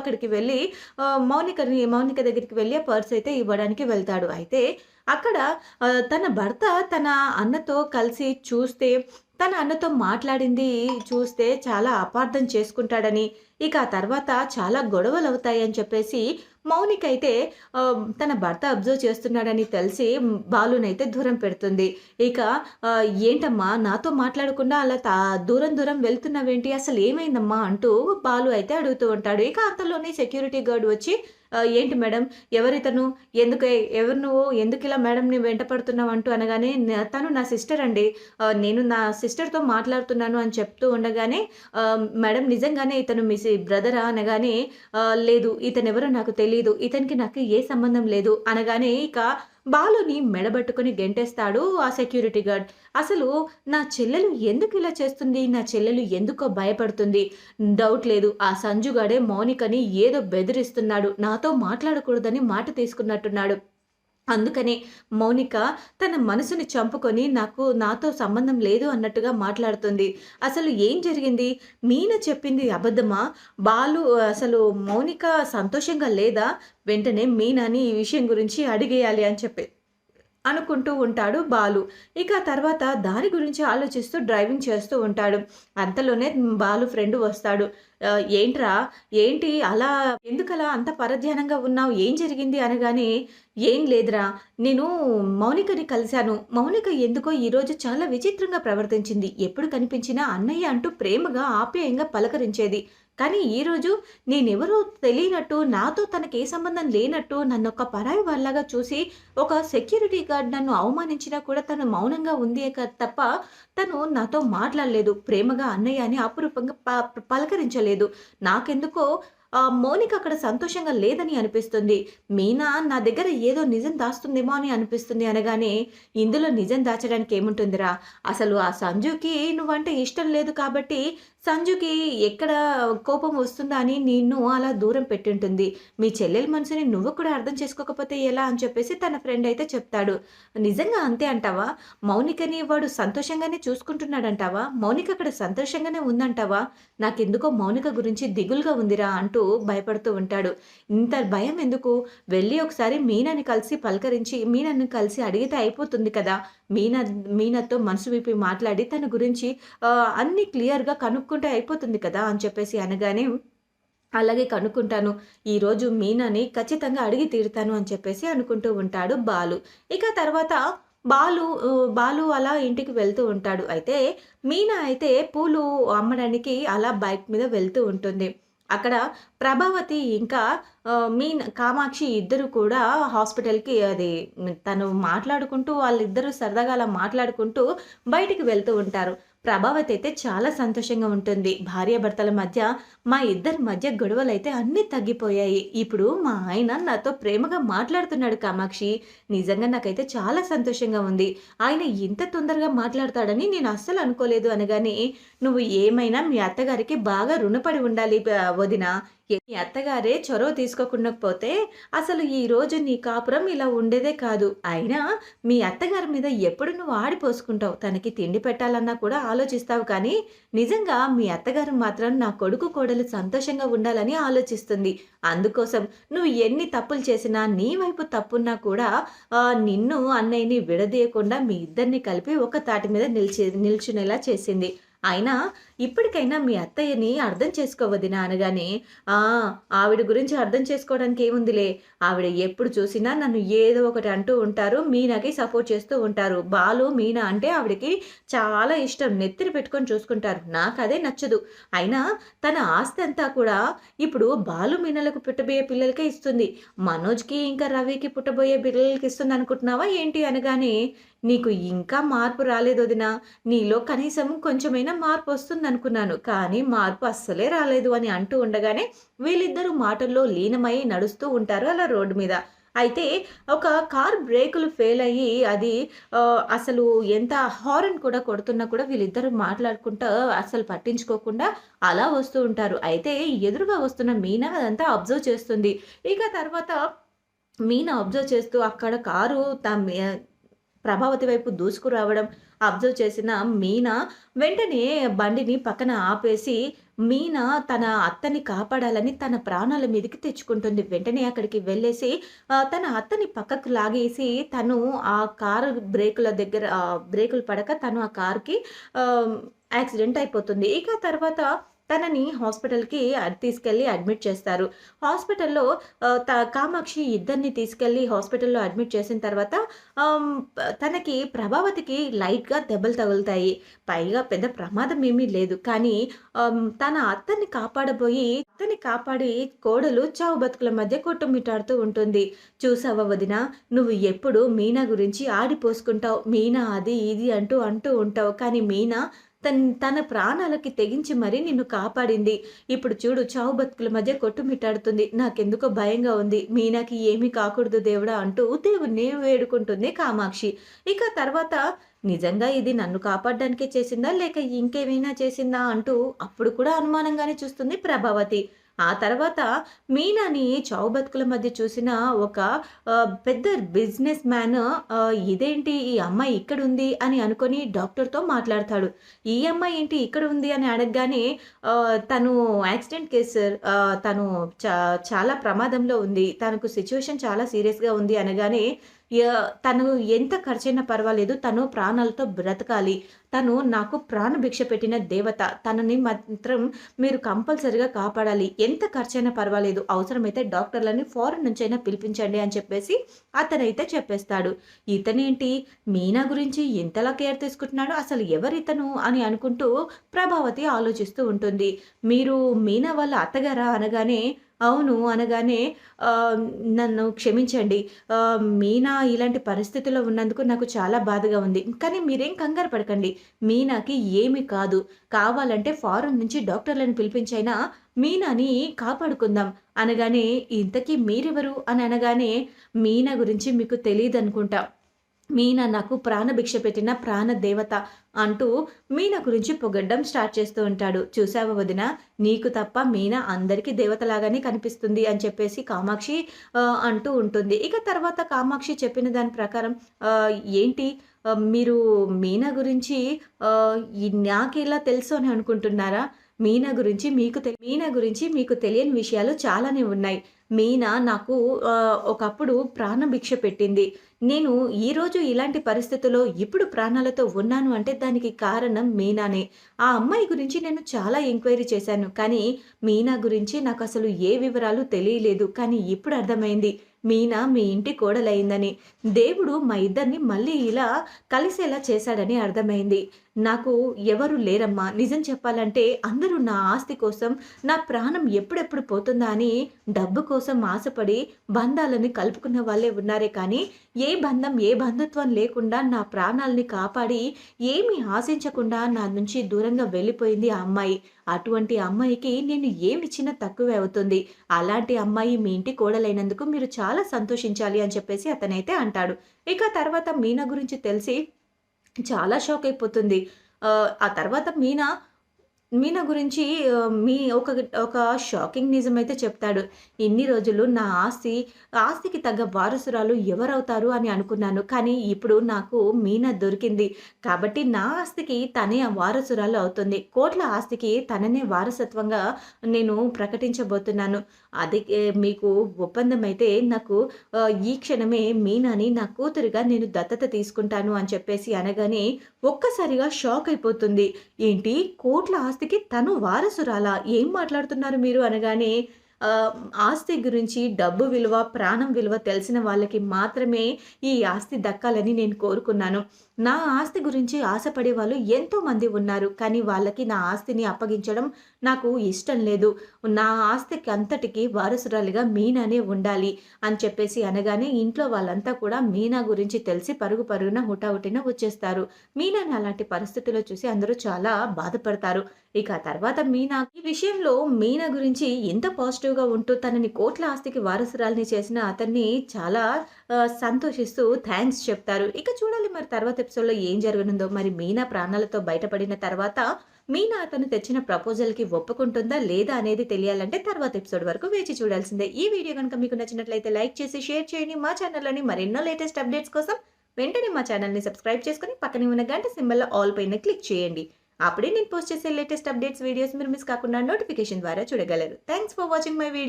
అక్కడికి వెళ్ళి మౌనికని మౌనిక దగ్గరికి వెళ్ళి ఆ పర్స్ అయితే ఇవ్వడానికి వెళ్తాడు. అయితే అక్కడ తన భర్త తన అన్నతో కలిసి చూస్తే తన అన్నతో మాట్లాడింది చూస్తే చాలా అపార్థం చేసుకుంటాడని. ఇక ఆ తర్వాత చాలా గొడవలు అవుతాయని చెప్పేసి మౌనిక అయితే తన భర్త అబ్జర్వ్ చేస్తున్నాడని తెలిసి బాలునైతే దూరం పెడుతుంది. ఇక ఏంటమ్మా నాతో మాట్లాడకుండా అలా తా దూరం దూరం వెళ్తున్నావేంటి? అసలు ఏమైందమ్మా అంటూ బాలు అయితే అడుగుతూ ఉంటాడు. ఇక అంతలోనే సెక్యూరిటీ గార్డ్ వచ్చి ఏంటి మేడం? ఎవరితను? ఎందుకు ఎవరు నువ్వు? ఎందుకు ఇలా మేడంని వెంట పడుతున్నావు అంటూ అనగానే తను నా సిస్టర్ అండి. నేను నా సిస్టర్తో మాట్లాడుతున్నాను అని చెప్తూ ఉండగానే మేడం నిజంగానే ఇతను మీ బ్రదరా అనగానే లేదు ఇతను ఎవరో నాకు తెలియదు ఇతనికి నాకు ఏ సంబంధం లేదు అనగానే ఇక బాలుని మెడబట్టుకొని గెంటేస్తాడు ఆ సెక్యూరిటీ గార్డ్. అసలు నా చెల్లెలు ఎందుకు ఇలా చేస్తుంది? నా చెల్లెలు ఎందుకో భయపడుతుంది? డౌట్ లేదు. ఆ సంజుగాడే మౌనికని ఏదో బెదిరిస్తున్నాడు. నాతో మాట్లాడకూడదని మాట తీసుకున్నట్టున్నాడు. అందుకనే మౌనిక తన మనసుని చంపుకొని నాకు నాతో సంబంధం లేదు అన్నట్టుగా మాట్లాడుతుంది. అసలు ఏం జరిగింది? మీన చెప్పింది అబద్ధమా? బాలు అసలు మౌనిక సంతోషంగా లేదా? వెంటనే మీనాని ఈ విషయం గురించి అడిగేయాలి అని చెప్పి అనుకుంటూ ఉంటాడు బాలు. ఇక తర్వాత దాని గురించి ఆలోచిస్తూ డ్రైవింగ్ చేస్తూ ఉంటాడు. అంతలోనే బాలు ఫ్రెండ్ వస్తాడు. ఏంట్రా? ఏంటి అలా ఎందుకలా అంత పరధ్యానంగా ఉన్నావు? ఏం జరిగింది అనగానే ఏం లేదురా నేను మౌనికని కలిశాను. మౌనిక ఎందుకో ఈరోజు చాలా విచిత్రంగా ప్రవర్తించింది. ఎప్పుడు కనిపించినా అన్నయ్య అంటూ ప్రేమగా ఆప్యాయంగా పలకరించేది. కానీ ఈరోజు నేనెవరో తెలియనట్టు నాతో తనకి ఏ సంబంధం లేనట్టు నన్ను ఒక పరాయి వాళ్ళగా చూసి ఒక సెక్యూరిటీ గార్డ్ నన్ను అవమానించినా కూడా తను మౌనంగా ఉంది తప్ప తను నాతో మాట్లాడలేదు. ప్రేమగా అన్నయ్య అని అపురూపంగా ప పలకరించలేదు. నాకెందుకో మౌనిక అక్కడ సంతోషంగా లేదని అనిపిస్తుంది. మీనా నా దగ్గర ఏదో నిజం దాస్తుందేమో అని అనిపిస్తుంది అనగానే ఇందులో నిజం దాచడానికి ఏముంటుందిరా? అసలు ఆ సంజుకి నువ్వంటే ఇష్టం లేదు కాబట్టి సంజుకి ఎక్కడ కోపం వస్తుందా అని నిన్ను అలా దూరం పెట్టింటుంది. మీ చెల్లెల మనసుని నువ్వు కూడా అర్థం చేసుకోకపోతే ఎలా అని చెప్పేసి తన ఫ్రెండ్ అయితే చెప్తాడు. నిజంగా అంతే అంటావా? మౌనికని వాడు సంతోషంగానే చూసుకుంటున్నాడంటావా? మౌనిక అక్కడ సంతోషంగానే ఉందంటావా? నాకెందుకో మౌనిక గురించి దిగులుగా ఉందిరా అంటూ భయపడుతూ ఉంటాడు. ఇంత భయం ఎందుకు? వెళ్ళి ఒకసారి మీనాని కలిసి పలకరించి మీనాని కలిసి అడిగితే అయిపోతుంది కదా? మీనా మీనాతో మనసు విప్పి మాట్లాడి తన గురించి అన్ని అన్నీ క్లియర్గా కనుక్కుంటే అయిపోతుంది కదా? అని చెప్పేసి అనగానే అలాగే కనుక్కుంటాను. ఈరోజు మీనాని ఖచ్చితంగా అడిగి తీరుతాను అని చెప్పేసి అనుకుంటూ ఉంటాడు బాలు. ఇక తర్వాత బాలు బాలు అలా ఇంటికి వెళ్తూ ఉంటాడు. అయితే మీనా అయితే పూలు అమ్మడానికి అలా బైక్ మీద వెళ్తూ ఉంటుంది. అక్కడ ప్రభావతి ఇంకా మీన్ కామాక్షి ఇద్దరు కూడా హాస్పిటల్కి అది తను మాట్లాడుకుంటూ వాళ్ళిద్దరూ సరదాగా అలా మాట్లాడుకుంటూ బయటికి వెళ్తూ ఉంటారు. ప్రభావతి అయితే చాలా సంతోషంగా ఉంటుంది. భార్యాభర్తల మధ్య మా ఇద్దరి మధ్య గొడవలు అయితే అన్నీ తగ్గిపోయాయి. ఇప్పుడు మా ఆయన నాతో ప్రేమగా మాట్లాడుతున్నాడు కామాక్షి. నిజంగా నాకైతే చాలా సంతోషంగా ఉంది. ఆయన ఇంత తొందరగా మాట్లాడతాడని నేను అస్సలు అనుకోలేదు అనగానే నువ్వు ఏమైనా మీ అత్తగారికి బాగా రుణపడి ఉండాలి వదిన. మీ అత్తగారే చొరవ తీసుకోకుండా పోతే అసలు ఈ రోజు నీ కాపురం ఇలా ఉండేదే కాదు. అయినా మీ అత్తగారి మీద ఎప్పుడు నువ్వు ఆడిపోసుకుంటావు? తనకి తిండి పెట్టాలన్నా కూడా ఆలోచిస్తావు కానీ నిజంగా మీ అత్తగారు మాత్రం నా కొడుకు కోడలు సంతోషంగా ఉండాలని ఆలోచిస్తుంది. అందుకోసం నువ్వు ఎన్ని తప్పులు చేసినా నీ వైపు తప్పున్నా కూడా నిన్ను అన్నయ్యని విడదీయకుండా మీ ఇద్దరిని కలిపి ఒక తాటి మీద నిలిచి నిల్చునేలా చేసింది. అయినా ఇప్పటికైనా మీ అత్తయ్యని అర్థం చేసుకోవద్దినా అనగానే "ఆ, ఆవిడ గురించి అర్థం చేసుకోవడానికి ఏముందిలే? ఆవిడ ఎప్పుడు చూసినా నన్ను ఏదో ఒకటి అంటూ ఉంటారు మీనాకి సపోర్ట్ చేస్తూ ఉంటారు. బాలు మీనా అంటే ఆవిడకి చాలా ఇష్టం నెత్తిరి పెట్టుకొని చూసుకుంటారు. నాకు అదే నచ్చదు. అయినా తన ఆస్తి అంతా కూడా ఇప్పుడు బాలు మీనలకు పుట్టబోయే పిల్లలకే ఇస్తుంది. మనోజ్కి ఇంకా రవికి పుట్టబోయే పిల్లలకి ఇస్తుంది అనుకుంటున్నావా ఏంటి అనగానే నీకు ఇంకా మార్పు రాలేదు వదినా. నీలో కనీసం కొంచెమైనా మార్పు వస్తుంది అనుకున్నాను కానీ మార్పు అస్సలే రాలేదు అని అంటూ ఉండగానే వీళ్ళిద్దరూ మాటల్లో లీనమై నడుస్తూ ఉంటారు అలా రోడ్డు మీద. అయితే ఒక కార్ బ్రేకులు ఫెయిల్ అయ్యి అది అసలు ఎంత హారన్ కూడా కొడుతున్నా కూడా వీళ్ళిద్దరూ మాట్లాడుకుంటూ అసలు పట్టించుకోకుండా అలా వస్తూ ఉంటారు. అయితే ఎదురుగా వస్తున్న మీనా అదంతా అబ్జర్వ్ చేస్తుంది. ఇక తర్వాత మీనా అబ్జర్వ్ చేస్తూ అక్కడ కారు తమ ప్రభావతి వైపు దూసుకురావడం అబ్జర్వ్ చేసిన మీనా వెంటనే బండిని పక్కన ఆపేసి మీనా తన అత్తని కాపాడాలని తన ప్రాణాల మీదకి తెచ్చుకుంటుంది. వెంటనే అక్కడికి వెళ్ళేసి తన అత్తని పక్కకు లాగేసి తను ఆ కారు బ్రేకుల దగ్గర బ్రేకులు పడక తను ఆ కార్‌కి యాక్సిడెంట్ అయిపోతుంది. ఇక తర్వాత తనని హాస్పిటల్‌కి తీసుకెళ్ళి అడ్మిట్ చేస్తారు. హాస్పిటల్‌లో త కామాక్షి ఇద్దరిని తీసుకెళ్ళి హాస్పిటల్‌లో అడ్మిట్ చేసిన తర్వాత తనకి ప్రభావతికి లైట్‌గా దెబ్బలు తగులుతాయి. పైగా పెద్ద ప్రమాదం ఏమీ లేదు. కానీ తన అత్తని కాపాడబోయి అత్తని కాపాడి కోడలు చావు బతుకుల మధ్య కొట్టుమిటాడుతూ ఉంటుంది. చూసావా వదినా నువ్వు ఎప్పుడు మీనా గురించి ఆడిపోసుకుంటావు. మీనా అది ఇది అంటూ అంటూ ఉంటావు. కానీ మీనా తన్ తన ప్రాణాలకి తెగించి మరీ నిన్ను కాపాడింది. ఇప్పుడు చూడు చావు బతుకుల మధ్య కొట్టుమిట్టాడుతుంది. నాకెందుకో భయంగా ఉంది. మీనాకి ఏమీ కాకూడదు దేవుడా అంటూ దేవుణ్ణి వేడుకుంటుంది కామాక్షి. ఇక తర్వాత నిజంగా ఇది నన్ను కాపాడడానికే చేసిందా? లేక ఇంకేమైనా చేసిందా? అంటూ అప్పుడు కూడా అనుమానంగానే చూస్తుంది ప్రభావతి. ఆ తర్వాత మీనాని చావు బతుకుల మధ్య చూసిన ఒక పెద్ద బిజినెస్ మ్యాన్ ఇదేంటి ఈ అమ్మాయి ఇక్కడ ఉంది అని అనుకుని డాక్టర్‌తో మాట్లాడతాడు. ఈ అమ్మాయి ఏంటి ఇక్కడ ఉంది అని అడగగానే తను యాక్సిడెంట్ కేసు తను చా చాలా ప్రమాదంలో ఉంది. తనకు సిచ్యువేషన్ చాలా సీరియస్‌గా ఉంది అనగానే తను ఎంత ఖర్చైనా పర్వాలేదు. తను ప్రాణాలతో బ్రతకాలి. తను నాకు ప్రాణభిక్ష పెట్టిన దేవత. తనని మాత్రం మీరు కంపల్సరిగా కాపాడాలి. ఎంత ఖర్చైనా పర్వాలేదు. అవసరమైతే డాక్టర్‌లని ఫారెన్ నుంచైనా పిలిపించండి అని చెప్పేసి అతనైతే చెప్పేస్తాడు. ఇతనేంటి మీనా గురించి ఎంతలా కేర్ తీసుకుంటున్నాడు. అసలు ఎవరితను అని అనుకుంటూ ప్రభావతి ఆలోచిస్తూ ఉంటుంది. మీరు మీనా వాళ్ళ అత్తగారా అనగానే అవును అనగానే నన్ను క్షమించండి. మీనా ఇలాంటి పరిస్థితిలో ఉన్నందుకు నాకు చాలా బాధగా ఉంది. కానీ మీరేం కంగారు పడకండి. మీనాకి ఏమీ కాదు. కావాలంటే ఫారెన్ నుంచి డాక్టర్లను పిలిపించైనా మీనాని కాపాడుకుందాం అనగానే ఇంతకీ మీరెవరు అని అనగానే మీనా గురించి మీకు తెలియదు అనుకుంటా మీనా నాకు ప్రాణభిక్ష పెట్టిన ప్రాణదేవత అంటూ మీనా గురించి పొగడ్డం స్టార్ట్ చేస్తూ ఉంటాడు. చూసావా వదిన నీకు తప్ప మీనా అందరికీ దేవతలాగానే కనిపిస్తుంది అని చెప్పేసి కామాక్షి అంటూ ఉంటుంది. ఇక తర్వాత కామాక్షి చెప్పిన దాని ప్రకారం ఏంటి మీరు మీనా గురించి నాకు ఇలా నాకెలా తెలుసు అని అనుకుంటున్నారా? మీనా గురించి మీకు తె మీనా గురించి మీకు తెలియని విషయాలు చాలానే ఉన్నాయి. మీనా నాకు ఒకప్పుడు ప్రాణభిక్ష పెట్టింది. నేను ఈరోజు ఇలాంటి పరిస్థితుల్లో ఇప్పుడు ప్రాణాలతో ఉన్నాను అంటే దానికి కారణం మీనానే. ఆ అమ్మాయి గురించి నేను చాలా ఎంక్వైరీ చేశాను. కానీ మీనా గురించి నాకు అసలు ఏ వివరాలు తెలియలేదు. కానీ ఇప్పుడు అర్థమైంది. మీనా మీ ఇంటి కోడలయిందని. దేవుడు మా ఇద్దరిని మళ్ళీ ఇలా కలిసేలా చేశాడని అర్థమైంది. నాకు ఎవరు లేరమ్మా. నిజం చెప్పాలంటే అందరూ నా ఆస్తి కోసం, నా ప్రాణం ఎప్పుడెప్పుడు పోతుందా అని డబ్బు కోసం ఆశపడి బంధాలని కలుపుకున్న వాళ్ళే ఉన్నారే కానీ, ఏ బంధం, ఏ బంధుత్వం లేకుండా నా ప్రాణాల్ని కాపాడి, ఏమీ ఆశించకుండా నా నుంచి దూరంగా వెళ్ళిపోయింది ఆ అమ్మాయి. అటువంటి అమ్మాయికి నేను ఏమిచ్చినా తక్కువే అవుతుంది. అలాంటి అమ్మాయి మీ ఇంటి కోడలైనందుకు మీరు చాలా సంతోషించాలి అని చెప్పేసి అతనైతే అంటాడు. ఇక తర్వాత మీనా గురించి తెలిసి చాలా షాక్ అయిపోతుంది. ఆ తర్వాత మీనా మీనా గురించి మీ ఒక ఒక షాకింగ్ నిజం అయితే చెప్తాడు. ఇన్ని రోజులు నా ఆస్తి, ఆస్తికి తగ్గ వారసురాలు ఎవరవుతారు అని అనుకున్నాను. కానీ ఇప్పుడు నాకు మీనా దొరికింది. కాబట్టి నా ఆస్తికి తనే వారసురాలు అవుతుంది. కోట్ల ఆస్తికి తననే వారసత్వంగా నేను ప్రకటించబోతున్నాను. అది మీకు ఒప్పందం అయితే నాకు ఈ క్షణమే మీనాని నా కూతురుగా నేను దత్తత తీసుకుంటాను అని చెప్పేసి అనగానే ఒక్కసారిగా షాక్ అయిపోతుంది. ఏంటి కోట్ల ఆస్తి ఆస్తికి తను వారసురాలా? ఏం మాట్లాడుతున్నారు మీరు అనగానే ఆస్తి గురించి డబ్బు విలువ, ప్రాణం విలువ తెలిసిన వాళ్ళకి మాత్రమే ఈ ఆస్తి దక్కాలని నేను కోరుకున్నాను. నా ఆస్తి గురించి ఆశపడే వాళ్ళు ఎంతోమంది ఉన్నారు. కానీ వాళ్ళకి నా ఆస్తిని అప్పగించడం నాకు ఇష్టం లేదు. నా ఆస్తికి అంతటికి వారసురాలిగా మీనానే ఉండాలి అని చెప్పేసి అనగానే ఇంట్లో వాళ్ళంతా కూడా మీనా గురించి తెలిసి పరుగు పరుగున హుటాహుటిన వచ్చేస్తారు. మీనాని అలాంటి పరిస్థితిలో చూసి అందరూ చాలా బాధపడతారు. ఇక తర్వాత మీనా ఈ విషయంలో మీనా గురించి ఎంత పాజిటివ్‌గా ఉంటూ తనని కోట్ల ఆస్తికి వారసురాలని చేసిన అతన్ని చాలా సంతోషిస్తూ థ్యాంక్స్ చెప్తారు. ఇక చూడాలి మరి తర్వాత ఎపిసోడ్‌లో ఏం జరగనుందో. మరి మీనా ప్రాణాలతో బయటపడిన తర్వాత మీనా అతను తెచ్చిన ప్రపోజల్‌కి ఒప్పుకుంటుందా? లేదా? అనేది తెలియాలంటే తర్వాత ఎపిసోడ్ వరకు వేచి చూడాల్సిందే. ఈ వీడియో కనుక మీకు నచ్చినట్లయితే లైక్ చేసి షేర్ చేయండి. మా ఛానల్‌లోని మరెన్నో లేటెస్ట్ అప్డేట్స్ కోసం వెంటనే మా ఛానల్‌ని సబ్స్క్రైబ్ చేసుకొని పక్కనే ఉన్న గంట సింబల్‌లో ఆల్ పైన క్లిక్ చేయండి. అప్పుడే నేను పోస్ట్ చేసే లేటెస్ట్ అప్డేట్స్ వీడియోస్ మీరు మిస్ కాకుండా నోటిఫికేషన్ ద్వారా చూడగలరు. Thanks for watching my video